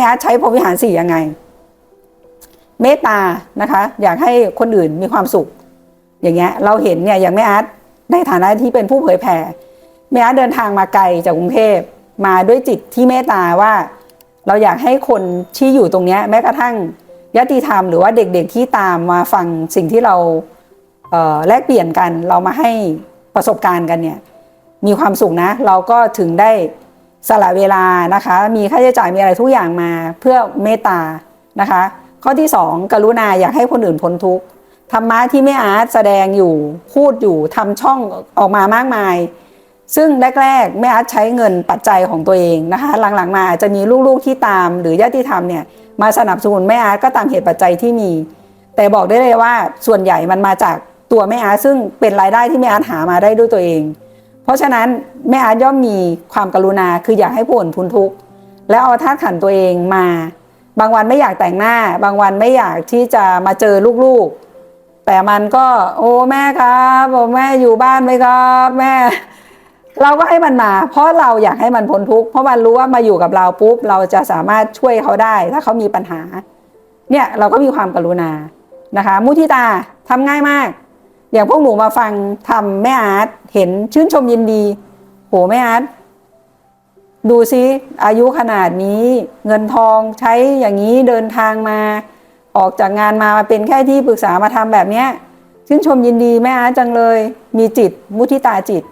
ม่อาร์ตใช้พรหมวิหารสี่ยังไง เมตตานะคะ อยากให้คนอื่นมีความสุข อย่างเงี้ยเราเห็นเนี่ยอย่างแม่อาร์ตในฐานะที่เป็นผู้เผยแผ่แม่อาร์ตเดินทางมาไกลจากกรุงเทพมาด้วยจิตที่เมตตาว่าเราอยากให้คนที่อยู่ตรงเนี้ยแม้กระทั่งยติธรรมหรือว่าเด็กๆที่ตามมาฟังสิ่งที่เราเแลกเปลี่ยนกัน เรามาให้ประสบการณ์กันเนี่ยมีความสุขนะ เราก็ถึงได้ สละเวลานะคะ มีค่าใช้จ่ายมีอะไรทุกอย่างมาเพื่อเมตตานะคะ ข้อที่สองกรุณาอยากให้คนอื่นพ้นทุกข์ธรรมะที่แม่อาร์ตแสดงอยู่พูดอยู่ทำช่องออกมามากมาย ซึ่งแรกๆแม่อาร์ตใช้เงินปัจจัยของตัวเองนะคะ หลังๆมาอาจจะมีลูกๆที่ตามหรือญาติธรรมเนี่ยมาสนับสนุนแม่อาร์ตก็ตามเหตุปัจจัยที่มี แต่บอกได้เลยว่าส่วนใหญ่มันมาจากตัวแม่อาร์ตซึ่งเป็นรายได้ที่แม่อาร์ตหามาได้ด้วยตัวเอง ราะฉะนั้นแม่อาร์ตย่อมมีความกรุณาคืออยากให้ผู้อื่นพ้นทุกข์แล้วเอาธาตุขันตัวเองมา บางวันไม่อยากแต่งหน้า บางวันไม่อยากที่จะมาเจอลูกๆ แต่มันก็ โอ้แม่ครับโอแม่อยู่บ้านไหมครับ แม่ เราก็ให้มันมา เพราะเราอยากให้มันพ้นทุกข์เพราะมันรู้ว่ามาอยู่กับเราปุ๊บเราจะสามารถช่วยเขาได้ ถ้าเขามีปัญหา เนี่ยเราก็มีความกรุณานะคะ มุทิตาทำง่ายมาก อย่างพวกหนูมาฟังทำแม่อาร์ตเห็นชื่นชมยินดี โหแม่อาร์ตดูซิอายุขนาดนี้เงินทองใช้อย่างนี้เดินทางมา ออกจากงานมามาเป็นแค่ที่ปรึกษามาทำแบบเนี้ยชื่นชมยินดีแม่อาร์ตจังเลย มีจิต มุทิตาจิต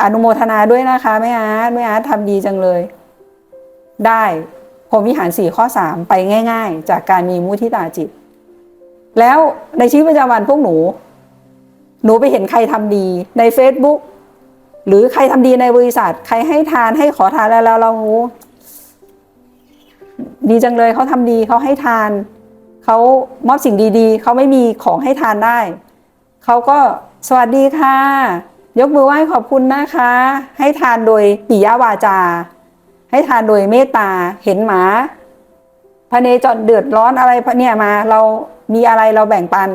อนุโมทนาด้วยนะคะแม่อาร์ตแม่อาร์ตทำดีจังเลย ได้ผมวิหารสี่ข้อสามไปง่าย ๆ จากการมีมุทิตาจิต แล้วในชีวิตประจำวันพวกหนู หนูไปเห็นใครทำดีใน Facebook หรือใครทำดีในบริษัท ใครให้ทานให้ขอทานแล้วแล้วเราโอ้ดีจังเลยเขาทำดีเขาให้ทานเขามอบสิ่งดี ๆเขาไม่มีของให้ทานได้เขาก็สวัสดีค่ะ ยกมือไหว้ขอบคุณนะคะ ให้ทานโดยปิยวาจา ให้ทานโดยเมตตาเห็นหมาพระเนจรเดือดร้อนอะไรเนี่ยมา เรามีอะไรเราแบ่งปัน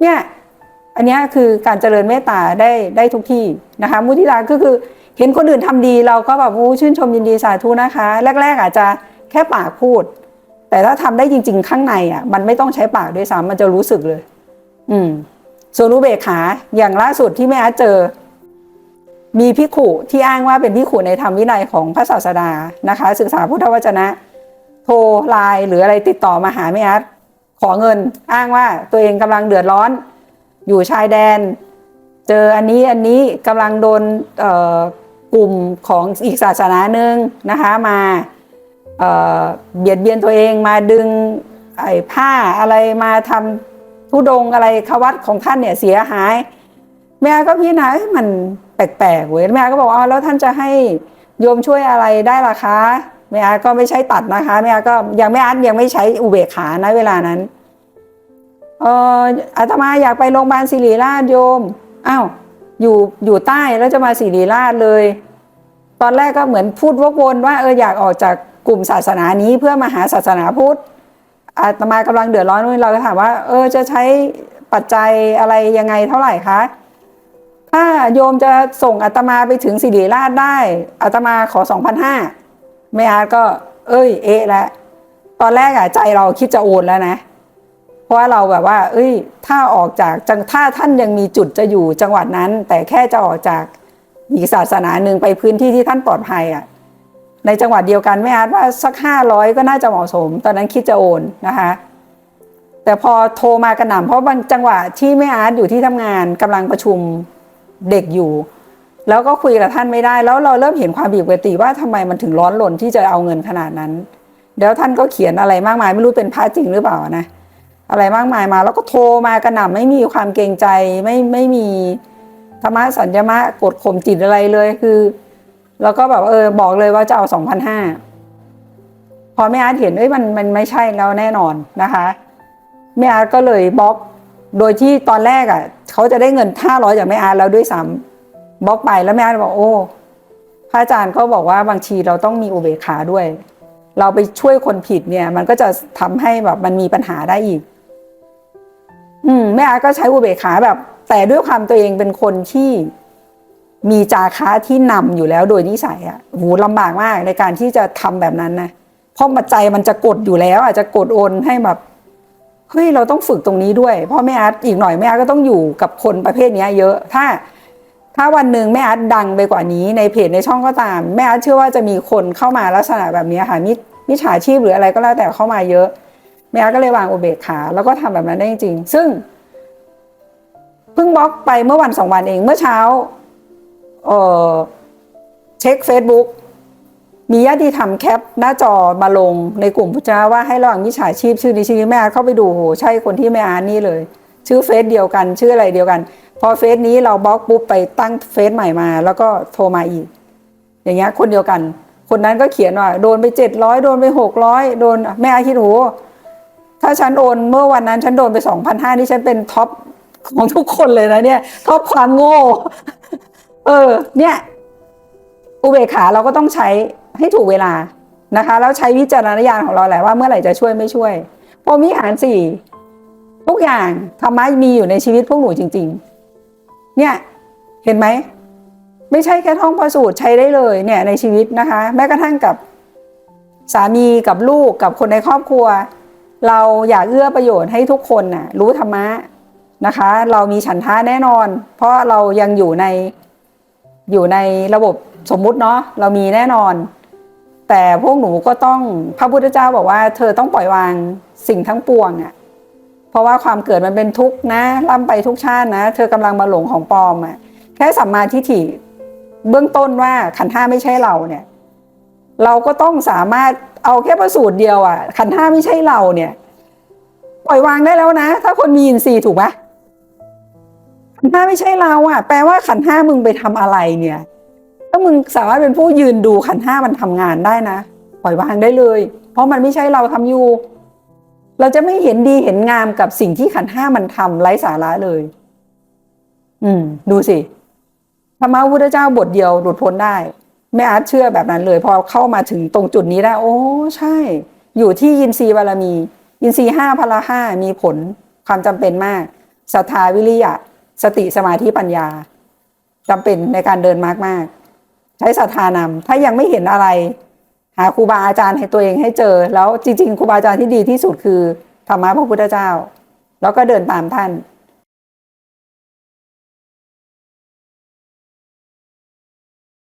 เนี่ย อันนี้คือการเจริญเมตตาได้ได้ทุกที่นะคะมุทิตาก็คือเห็นคนอื่นทำดีเราก็แบบโอ้ชื่นชมยินดีสาธุนะคะ แรก ๆ อาจจะแค่ปากพูด แต่ถ้าทำได้จริง ๆ ข้างในอะมันไม่ต้องใช้ปากด้วยซ้ำมันจะรู้สึกเลย อืมส่วนอุเบกขาอย่างล่าสุดที่แม่อาเจอ มีพิขุที่อ้างว่าเป็นพิขุในธรรมวินัยของพระศาสดานะคะ ศึกษาพุทธวจนะ โทรไลน์หรืออะไรติดต่อมาหาแม่อาขอเงินอ้างว่าตัวเองกำลังเดือดร้อน อยู่ชายแดน เจออันนี้อันนี้กำลังโดนกลุ่มของอีกศาสนาหนึ่งนะคะมาเบียดเบียนตัวเองมาดึงไอ้ผ้าอะไรมาทำทุดงอะไรขวัตของท่านเนี่ยเสียหาย แม่ก็พิจารณามันแปลกๆเว้ยแม่ก็บอกอ๋อแล้วท่านจะให้โยมช่วยอะไรได้ล่ะคะแม่ก็ไม่ใช้ตัดนะคะแม่ก็ยังไม่อัดยังไม่ใช้อุเบกขานะเวลานั้น เอออาตมาอยากไปโรงพยาบาลศิริราชโยมอ้าวอยู่อยู่ใต้แล้วจะมาศิริราชเลย ตอนแรกก็เหมือนพูดวกวนว่าเอออยากออกจากกลุ่มศาสนานี้เพื่อมาหาศาสนาพุทธอาตมากำลังเดือดร้อนเราก็ถามว่า เออจะใช้ปัจจัยอะไรยังไงเท่าไหร่คะถ้าโยมจะส่งอาตมาไปถึงศิริราชได้อาตมาขอสองพันห้าแม่อาก็ เอ้ย เอะแล้วตอนแรกอะใจเราคิดจะโอนแล้วนะ เพราะว่าเราแบบว่า เอ้ย ถ้าออกจากจังถ้าท่านยังมีจุดจะอยู่จังหวัดนั้น แต่แค่จะออกจากอีกศาสนาหนึ่งไปพื้นที่ที่ท่านปลอดภัยอะในจังหวัดเดียวกันไม่อาจว่าสักห้าร้อยก็น่าจะเหมาะสม ตอนนั้นคิดจะโอนนะคะ แต่พอโทรมากระหน่ำเพราะบางจังหวะที่แม่อาร์ตอยู่ที่ทำงานกำลังประชุมเด็กอยู่ แล้วก็คุยกับท่านไม่ได้ แล้วเราเริ่มเห็นความผิดปกติว่าทำไมมันถึงร้อนรนที่จะเอาเงินขนาดนั้น แล้วท่านก็เขียนอะไรมากมายไม่รู้เป็นพระจริงหรือเปล่านะ อะไรมากมายมา แล้วก็โทรมากระหน่ำไม่มีความเกรงใจไม่ไม่มีธรรมะสัญญมะกดข่มจิตอะไรเลยคือ แล้วก็แบบเออบอกเลยว่าจะเอาสองพันห้าพอแม่อาร์ตเห็นเอ้ยมันมันไม่ใช่แล้วแน่นอนนะคะแม่อาร์ตก็เลยบล็อก โดยที่ตอนแรกอะเขาจะได้เงินห้าร้อยจากแม่อาร์ตแล้วด้วยซ้ำบล็อกไปแล้วแม่อาร์ตบอกโอ้พระอาจารย์ก็บอกว่าบางทีเราต้องมีอุเบกขาด้วย เราไปช่วยคนผิดเนี่ย มันก็จะทำให้แบบมันมีปัญหาได้อีก อืมแม่อาร์ตก็ใช้อุเบกขาแบบ แต่ด้วยความตัวเองเป็นคนที่มีจาคะที่นำอยู่แล้วโดยนิสัยอะ่ะโหลำบากมากในการที่จะทำแบบนั้นนะเพราะมาใจมันจะกดอยู่แล้ว อาจจะกดโอนให้แบบเฮ้ยเราต้องฝึกตรงนี้ด้วยเพราะแม่อาร์ตอีกหน่อยแม่อาร์ตก็ต้องอยู่กับคนประเภทนี้เยอะ ถ้า ถ้าวันหนึ่งแม่อาร์ตดังไปกว่านี้ในเพจในช่องก็ตาม แม่อาร์ตเชื่อว่าจะมีคนเข้ามาลักษณะแบบนี้ค่ะมิมิจฉาชีพหรืออะไรก็แล้วแต่เข้ามาเยอะ แม่ก็เลยวางอุเบกขาแล้วก็ทำแบบนั้นได้จริง ซึ่งเพิ่งบล็อกไปเมื่อวันสองวันเองเมื่อเช้าเออเช็ค Facebook มีญาติธรรมแคปหน้าจอมาลงในกลุ่มพุทธาว่าให้ระวังมิจฉาชีพชื่อนี้ชื่อนี้แม่เข้าไปดูโหใช่คนที่แม่อาร์ตนี่เลย ชื่อเฟซเดียวกัน ชื่ออะไรเดียวกัน พอเฟซนี้เราบล็อกปุ๊บไปตั้งเฟซใหม่มา แล้วก็โทรมาอีก อย่างเงี้ยคนเดียวกัน คนนั้นก็เขียนว่าโดนไปเจ็ดร้อยโดนไปหกร้อยโดนแม่อาคิดโห ถ้าฉันโอนเมื่อวันนั้นฉันโดนไปสองพันห้านี่ฉันเป็นท็อปของทุกคนเลยนะเนี่ยท็อปความโง่ เออ เนี่ย อุเบกขาเราก็ต้องใช้ให้ถูกเวลานะคะ แล้วใช้วิจารณญาณของเราแหละว่าเมื่อไหร่จะช่วยไม่ช่วยพรมิหารสี่ทุกอย่างธรรมะมีอยู่ในชีวิตพวกหนูจริง ๆ เนี่ย เห็นไหมไม่ใช่แค่ท่องประสูตรใช้ได้เลยเนี่ยในชีวิตนะคะ แม้กระทั่งกับสามีกับลูกกับคนในครอบครัว เราอยากเอื้อประโยชน์ให้ทุกคนน่ะรู้ธรรมะนะคะ เรามีฉันทะแน่นอน เพราะเรายังอยู่ในอยู่ในระบบสมมุติเนาะเรามีแน่นอน แต่พวกหนูก็ต้องพระพุทธเจ้าบอกว่า เธอต้องปล่อยวางสิ่งทั้งปวงอะ่ะเพราะว่าความเกิดมันเป็นทุกข์นะล่ำไปทุกชาตินะ เธอกำลังมาหลงของปลอมอะ่ะแค่สัมมาทิฏฐิเบื้องต้นว่าขันธ์ห้าไม่ใช่เราเนี่ย เราก็ต้องสามารถเอาแค่ประสูตรเดียวอะ่ะขันห้าไม่ใช่เราเนี่ยปล่อยวางได้แล้วนะ ถ้าคนมีอินทรีย์ถูกไหมขันห้าไม่ใช่เราอะ่ะ แปลว่าขันห้ามึงไปทำอะไรเนี่ย ถ้ามึงสามารถเป็นผู้ยืนดูขันห้ามันทำงานได้นะปล่อยวางได้เลย เพราะมันไม่ใช่เราทำอยู่ เราจะไม่เห็นดีเห็นงามกับสิ่งที่ขันห้ามันทำไร้สาระเลย อืม ดูสิธรรมะพระพุทธเจ้าบทเดียวหลุดพ้นได้ แม่อาร์ตเชื่อแบบนั้นเลย พอเข้ามาถึงตรงจุดนี้ได้ โอ้ใช่ อยู่ที่ยินทรีย์บารมี ยินทรีย์ห้าพละห้ามีผลความจำเป็นมากศรัทธาวิริยะ สติสมาธิปัญญาจำเป็นในการเดินมากมากๆใช้ศรัทธานำถ้ายังไม่เห็นอะไร หาครูบาอาจารย์ให้ตัวเองให้เจอ แล้วจริง ๆครูบาอาจารย์ที่ดีที่สุดคือธรรมะพระพุทธเจ้า แล้วก็เดินตามท่าน